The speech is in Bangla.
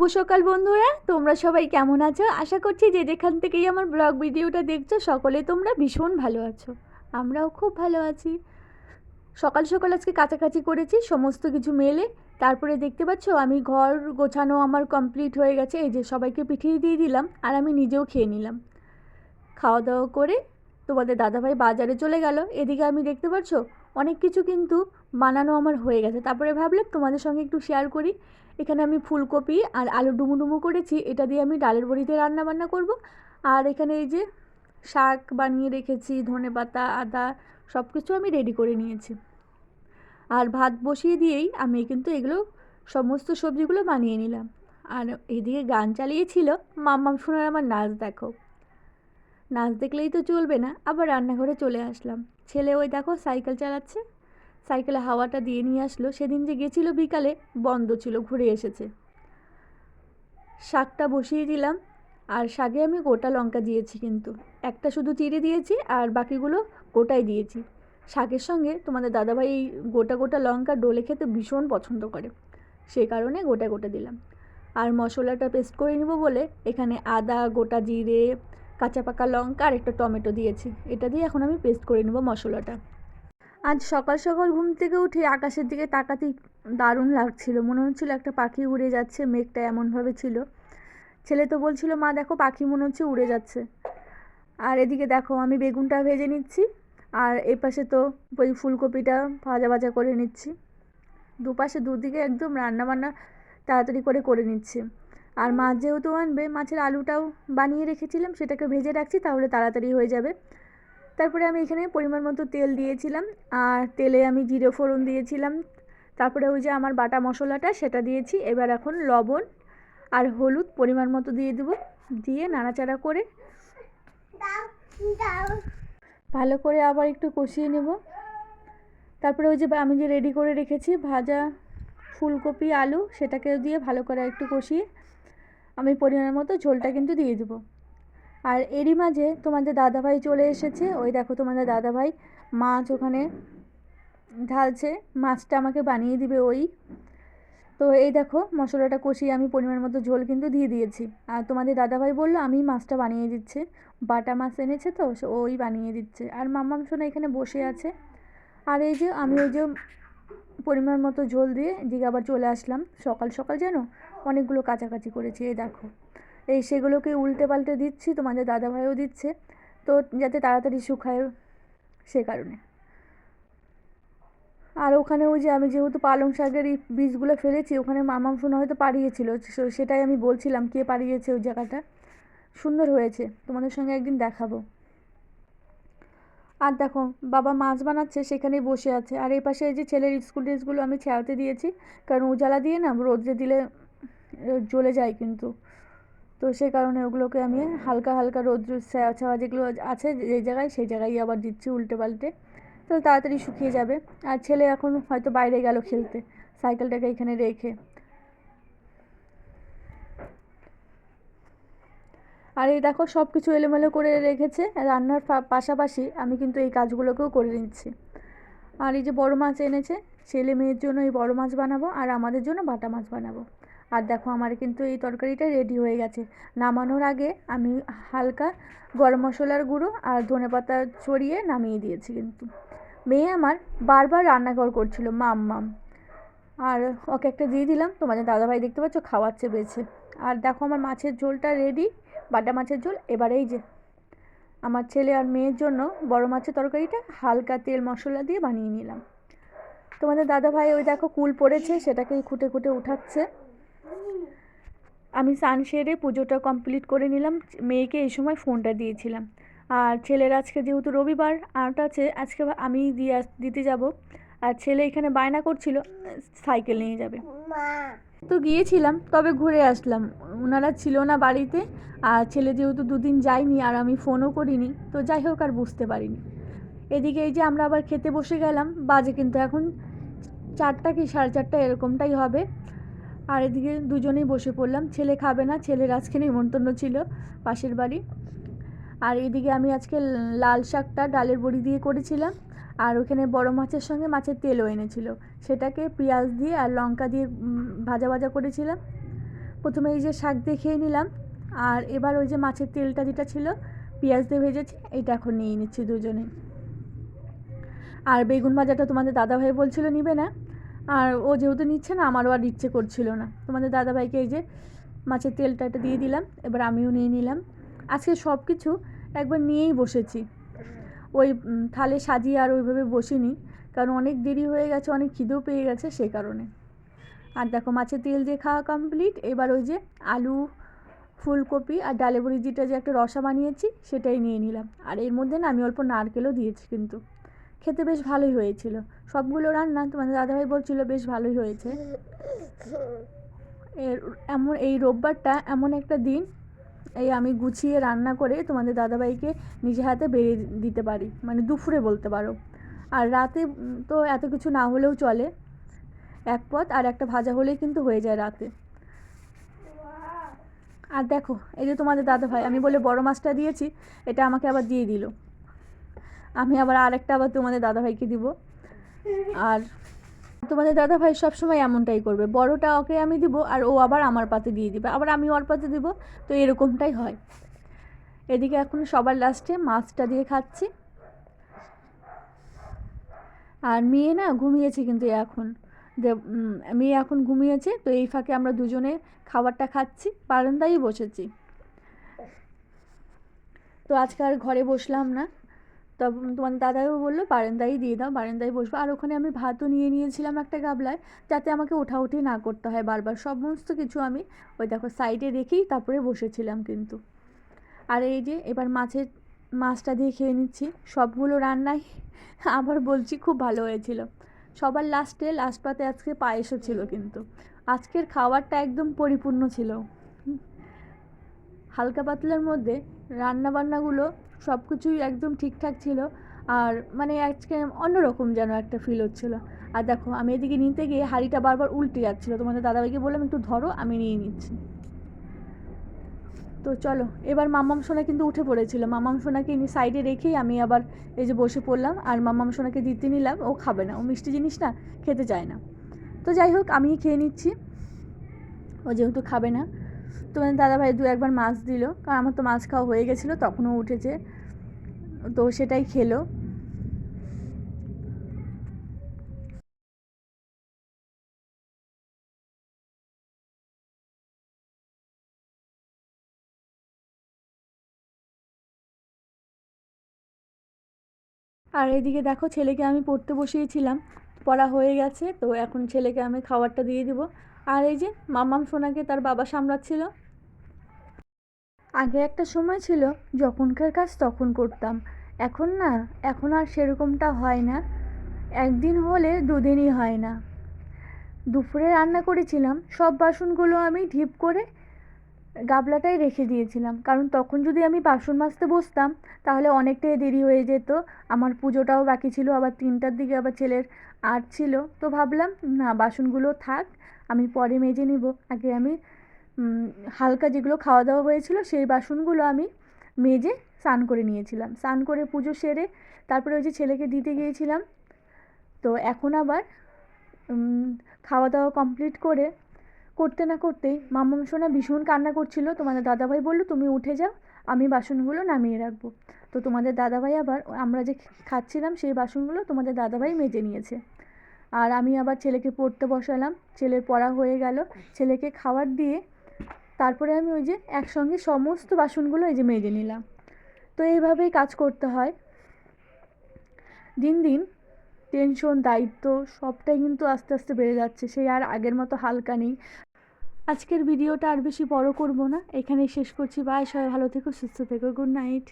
শুভ সকাল বন্ধুরা, তোমরা সবাই কেমন আছো? আশা করছি যে যেখান থেকেই আমার ব্লগ ভিডিওটা দেখছ, সকলে তোমরা ভীষণ ভালো আছো। আমরাও খুব ভালো আছি। সকাল সকাল আজকে কাছাকাছি করেছি সমস্ত কিছু মেলে। তারপরে দেখতে পাচ্ছ আমি ঘর গোছানো আমার কমপ্লিট হয়ে গেছে, এই যে সবাইকে পিঠিয়ে দিয়ে দিলাম আর আমি নিজেও খেয়ে নিলাম। খাওয়া দাওয়া করে তোমাদের দাদাভাই বাজারে চলে গেল। এদিকে আমি দেখতে পাচ্ছ অনেক কিছু কিন্তু বানানো আমার হয়ে গেছে। তারপরে ভাবলাম তোমাদের সঙ্গে একটু শেয়ার করি। এখানে আমি ফুলকপি আর আলু ডুমু ডুমু করেছি। এটা দিয়ে আমি ডালের বড়িতে রান্না বান্না করব। আর এখানে এই যে শাক বানিয়ে রেখেছি, ধনে পাতা, আদা সব কিছু আমি রেডি করে নিয়েছি। আর ভাত বসিয়ে দিয়েই আমি কিন্তু এগুলো সমস্ত সবজিগুলো বানিয়ে নিলাম। আর এদিকে গান চালিয়েছিল মাম্মাম শোনার আমার নাচ দেখো। নাচ দেখলেই তো চলবে না, আবার রান্নাঘরে চলে আসলাম। ছেলে ওই দেখো সাইকেল চালাচ্ছে, সাইকেলে হাওয়াটা দিয়ে নিয়ে আসলো। সেদিন যে গেছিল বিকালে, বন্ধ ছিল, ঘুরে এসেছে। শাকটা বসিয়ে দিলাম, আর শাকে আমি গোটা লঙ্কা দিয়েছি কিন্তু। একটা শুধু চিড়ে দিয়েছি, আর বাকিগুলো গোটাই দিয়েছি। শাকের সঙ্গে তোমাদের দাদাভাই এই গোটা গোটা লঙ্কা ডলে খেতে ভীষণ পছন্দ করে। সেই কারণে গোটা গোটা দিলাম। আর মশলাটা পেস্ট করে নিব বলে এখানে আদা, গোটা জিরে কাঁচা পাকা লঙ্কা আর একটা টমেটো দিয়েছি। এটা দিয়ে এখন আমি পেস্ট করে নেব মশলাটা। আজ সকাল সকাল ঘুম থেকে উঠে আকাশের দিকে তাকাতেই দারুণ লাগছিল। মনে হচ্ছিল একটা পাখি উড়ে যাচ্ছে, মেঘটা এমনভাবে ছিল। ছেলে তো বলছিল, মা, দেখো পাখি মনে হচ্ছে উড়ে যাচ্ছে। আর এদিকে দেখো, আমি বেগুনটা ভেজে নিচ্ছি, আর এ পাশে তো ওই ফুলকপিটা ভাজা ভাজা করে নিচ্ছি। দুপাশে দুদিকে একদম রান্না বান্না তাড়াতাড়ি করে করে নিচ্ছি। আর মাছ যেহেতু আনবে, মাছের আলুটাও বানিয়ে রেখেছিলাম, সেটাকে ভেজে রাখছি, তাহলে তাড়াতাড়ি হয়ে যাবে। তারপরে আমি এখানে পরিমাণ মতো তেল দিয়েছিলাম, আর তেলে আমি জিরে ফোড়ন দিয়েছিলাম। তারপরে ওই যে আমার বাটা মশলাটা, সেটা দিয়েছি। এবার এখন লবণ আর হলুদ পরিমাণ মতো দিয়ে দেবো, দিয়ে নাড়াচাড়া করে। ভালো করে আবার একটু কষিয়ে নেব। তারপরে ওই যে আমি যে রেডি করে রেখেছি, ভাজা ফুলকপি, আলু সেটাকে দিয়ে ভালো করে একটু কষিয়ে আমি পরিমাণ মতো ঝোলটা কিন্তু দিয়ে দেবো। আর এরই মাঝে তোমাদের দাদাভাই চলে এসেছে। ওই দেখো তোমাদের দাদাভাই, মাছ ওখানে ঢালছে। মাছটা আমাকে বানিয়ে দিবে ওই। তো এই দেখো মশলাটা কষিয়ে আমি পরিমাণ মতো ঝোল কিন্তু দিয়ে দিয়েছি। আর তোমাদের দাদাভাই বলল, আমি মাছটা বানিয়ে দিচ্ছে। বাটা মাছ এনেছে তো ওই বানিয়ে দিচ্ছে। আর মাম্মাম সোনা এখানে বসে আছে। আর এই যে আমি ওই যে পরিমাণ মতো ঝোল দিয়ে দিকে আবার চলে আসলাম। সকাল সকাল যেন অনেকগুলো কাছাকাছি করেছি, এই দেখো। এই সেগুলোকে উল্টে পাল্টে দিচ্ছি, তোমাদের দাদাভাইও দিচ্ছে। তো যাতে তাড়াতাড়ি শুকায় সে কারণে। আর ওখানে ওই যে আমি যেহেতু পালং শাকের এই বীজগুলো ফেলেছি, ওখানে মামাম শোনা হয়তো পাড়িয়েছিল সেটাই আমি বলছিলাম কে পাড়িয়েছে ওই জায়গাটা। সুন্দর হয়েছে, তোমাদের সঙ্গে একদিন দেখাবো। আর দেখো, বাবা মাছ বানাচ্ছে, সেখানেই বসে আছে। আর এই পাশে এই যে ছেলের স্কুল ড্রেসগুলো আমি ছেঁড়াতে দিয়েছি, কারণ উজালা দিয়ে না রোদ্রে দিলে জ্বলে যায় কিন্তু। তো সেই কারণে ওগুলোকে আমি হালকা হালকা রোদ্র ছাওয়া যেগুলো আছে যে জায়গায়, সেই জায়গায় আবার দিচ্ছি উল্টে পাল্টে। তো তাড়াতাড়ি শুকিয়ে যাবে। আর ছেলে এখন হয়তো বাইরে গেল খেলতে। সাইকেলটাকে এখানে রেখে। আর এই দেখো সব কিছু এলোমেলো করে রেখেছে। রান্নার পাশাপাশি আমি কিন্তু এই কাজগুলোকেও করে নিচ্ছি। আর এই যে বড় মাছ এনেছে ছেলে মেয়ের জন্য এই বড় মাছ বানাবো আর আমাদের জন্য বাটা মাছ বানাবো। আর দেখো আমার কিন্তু এই তরকারিটা রেডি হয়ে গেছে। নামানোর আগে আমি হালকা গরম মশলার গুঁড়ো আর ধনে পাতা ছড়িয়ে নামিয়ে দিয়েছি কিন্তু। মেয়ে আমার বারবার রান্নাঘর করছিল, মাম মাম। আর ওকে একটা দিয়ে দিলাম, তোমাদের দাদাভাই দেখতে পাচ্ছ খাওয়াচ্ছে, বেছে। আর দেখো আমার মাছের ঝোলটা রেডি বাটা মাছের ঝোল। এবারে এই যে আমার ছেলে আর মেয়ের জন্য বড় মাছের তরকারিটা হালকা তেল মশলা দিয়ে বানিয়ে নিলাম। তোমাদের দাদাভাই ওই দেখো কুল পড়েছে সেটাকেই খুঁটে খুঁটে উঠাচ্ছে। আমি সান সেরে পুজোটা কমপ্লিট করে নিলাম মেয়েকে এই সময় ফোনটা দিয়েছিলাম। আর ছেলের আজকে যেহেতু রবিবার আর্ট আছে আজকে আমি দিয়ে দিতে যাব। আর ছেলে এখানে বায়না করছিল সাইকেল নিয়ে যাবে। তো গিয়েছিলাম তবে ঘুরে আসলাম। ওনারা ছিল না বাড়িতে আর ছেলে যেহেতু দুদিন যায়নি আর আমি ফোনও করিনি তো যাই হোক আর বুঝতে পারিনি। এদিকে এই যে আমরা আবার খেতে বসে গেলাম বাজে কিন্তু এখন চারটা কি সাড়ে চারটা এরকমটাই হবে। আর এদিকে দুজনেই বসে পড়লাম। ছেলে খাবে না, ছেলের আজকে নিমন্ত্রণ ছিল পাশের বাড়ি। আর এদিকে আমি আজকে লাল শাকটা ডালের বড়ি দিয়ে করেছিলাম। আর ওখানে বড় মাছের সঙ্গে মাছের তেলও এনেছিল। সেটাকে পেঁয়াজ দিয়ে আর লঙ্কা দিয়ে ভাজা ভাজা করেছিলাম। প্রথমে এই যে শাক দিয়ে খেয়ে নিলাম। আর এবার ওই যে মাছের তেলটা যেটা ছিল, পেঁয়াজ দিয়ে ভেজেছি এটা এখন নিয়ে নিচ্ছি দুজনেই। আর বেগুন ভাজাটা তোমাদের দাদাভাই বলছিল নিবে না। আর ও যেহেতু নিচ্ছে না, আমারও আর ইচ্ছে করছিল না। তোমাদের দাদাভাইকে এই যে মাছের তেলটা এটা দিয়ে দিলাম, এবার আমিও নিয়ে নিলাম। আজকে সব কিছু একবার নিয়েই বসেছি। ওই থালে সাজিয়ে আর ওইভাবে বসিনি, কারণ অনেক দেরি হয়ে গেছে, অনেক খিদেও পেয়ে গেছে সেই কারণে। আর দেখো মাছের তেল দিয়ে খাওয়া কমপ্লিট এবার ওই যে আলু, ফুলকপি আর ডালে বড়ি যেটা যে একটা রসা বানিয়েছি, সেটাই নিয়ে নিলাম। আর এর মধ্যে না আমি অল্প নারকেলও দিয়েছি কিন্তু। খেতে বেশ ভালোই হয়েছিল। সবগুলো রান্না তোমাদের দাদাভাই বলছিল বেশ ভালোই হয়েছে। এর এমন, এই রোববারটা এমন একটা দিন, এই আমি গুছিয়ে রান্না করে তোমাদের দাদাভাইকে নিজে হাতে বেরিয়ে দিতে পারি মানে দুপুরে বলতে পারো। আর রাতে তো এত কিছু না হলেও চলে, এক পদ আর একটা ভাজা হলেই কিন্তু হয়ে যায় রাতে। আর দেখো, এই যে তোমাদের দাদাভাই, আমি বলে বড় মাছটা দিয়েছি, এটা আমাকে আবার দিয়ে দিল। আমি আবার আরেকটা আবার তোমাদের দাদাভাইকে দিব। আর তোমাদের দাদাভাই সবসময় এমনটাই করবে, বড়টা ওকে আমি দিব আর ও আবার আমার পাতে দিয়ে দিবে, আবার আমি ওর পাতে দিব, তো এরকমটাই হয়। এদিকে এখন সবার লাস্টে মাছটা দিয়ে খাচ্ছি। আর মেয়ে না ঘুমিয়েছে কিন্তু এখন। যে মেয়ে এখন ঘুমিয়েছে, তো এই ফাঁকে আমরা দুজনে খাবারটা খাচ্ছি, বারান্দায় বসেছি। তো আজকে আর ঘরে বসলাম না। তবে তোমার দাদাও বলল, বারান্দায় দিয়ে দাও, বারান্দায় বসবো। আর ওখানে আমি ভাতও নিয়ে নিয়েছিলাম একটা গাবলায়, যাতে আমাকে ওঠাউঠি না করতে হয় বারবার। সমস্ত কিছু আমি ওই দেখো সাইডে রেখেই তারপরে বসেছিলাম কিন্তু। আর এই যে এবার মাছের মাছটা দিয়ে খেয়ে নিচ্ছি। সবগুলো রান্নাই আবার বলছি খুব ভালো হয়েছিল। সবার লাস্টে লাস্ট পাতে আজকে পায়েসও ছিল কিন্তু। আজকের খাবারটা একদম পরিপূর্ণ ছিল। হালকা পাতলার মধ্যে রান্না বান্নাগুলো সব কিছুই একদম ঠিকঠাক ছিল। আর মানে আজকে অন্যরকম যেন একটা ফিল হচ্ছিল। আর দেখো, আমি এদিকে নিতে গিয়ে হাঁড়িটা বারবার উল্টে যাচ্ছিল। তোমাদের দাদাভাইকে বললাম, একটু ধরো, আমি নিয়ে নিচ্ছি। তো চলো, এবার মামাম সোনা কিন্তু উঠে পড়েছিল। মামাম সোনাকে সাইডে রেখেই আমি আবার এই যে বসে পড়লাম। আর মামাম সোনাকে দিতে নিলাম, ও খাবে না। ও মিষ্টি জিনিস না, খেতে চায় না। তো যাই হোক আমি খেয়ে নিচ্ছি। ও যেহেতু খাবে না তোমাদের দাদাভাই দু একবার মাছ দিল, কারণ আমার তো মাছ খাওয়া হয়ে গেছিল, তখনও উঠেছে। তো সেটাই খেলো। আর এদিকে দেখো ছেলেকে আমি পড়তে বসিয়েছিলাম, পড়া হয়ে গেছে, তো এখন ছেলেকে আমি খাবারটা দিয়ে দিব। আর এই যে মামাম সোনাকে তার বাবা সামলাচ্ছিল। আগে একটা সময় ছিল যখনকার কাজ তখন করতাম। এখন না, এখন আর সেরকমটা হয় না। একদিন হলে দুদিনই হয় না। দুপুরে রান্না করেছিলাম, সব বাসনগুলো আমি ঢিপ করে গাবলাটাই রেখে দিয়েছিলাম। কারণ তখন যদি আমি বাসন মাজতে বসতাম, তাহলে অনেকটাই দেরি হয়ে যেত। আমার পুজোটাও বাকি ছিল, আবার তিনটার দিকে আবার ছেলের আর্ট ছিল। তো ভাবলাম, না, বাসনগুলো থাক, আমি পরে মেজে নিব। আগে আমি হালকা যেগুলো খাওয়া দাওয়া হয়েছিল, সেই বাসনগুলো আমি মেজে স্নান করে নিয়েছিলাম। স্নান করে পুজো সেরে তারপরে ওই যে ছেলেকে দিতে গিয়েছিলাম। তো এখন আবার খাওয়া দাওয়া কমপ্লিট করে করতে না করতেই মাম্মাম সোনা ভীষণ কান্না করছিল। তোমাদের দাদাভাই বলল, তুমি উঠে যাও, আমি বাসনগুলো নামিয়ে রাখব। তো তোমাদের দাদাভাই আবার আমরা যে খাচ্ছিলাম সেই বাসনগুলো তোমাদের দাদাভাই মেজে নিয়েছে। আর আমি আবার ছেলেকে পড়তে বসালাম, ছেলের পড়া হয়ে গেল। ছেলেকে খাবার দিয়ে তারপরে আমি ওই যে একসঙ্গে সমস্ত বাসনগুলো এই যে মেজে নিলাম। তো এইভাবেই কাজ করতে হয়। দিন দিন টেনশন দায়িত্ব সবটাই কিন্তু আস্তে আস্তে বেড়ে যাচ্ছে। সেই আর আগের মতো হালকা নেই। আজকের ভিডিওটা আর বেশি বড় করব না। এখানেই শেষ করছি। বাই, সবাই ভালো থেকো, সুস্থ থেকো, গুড নাইট।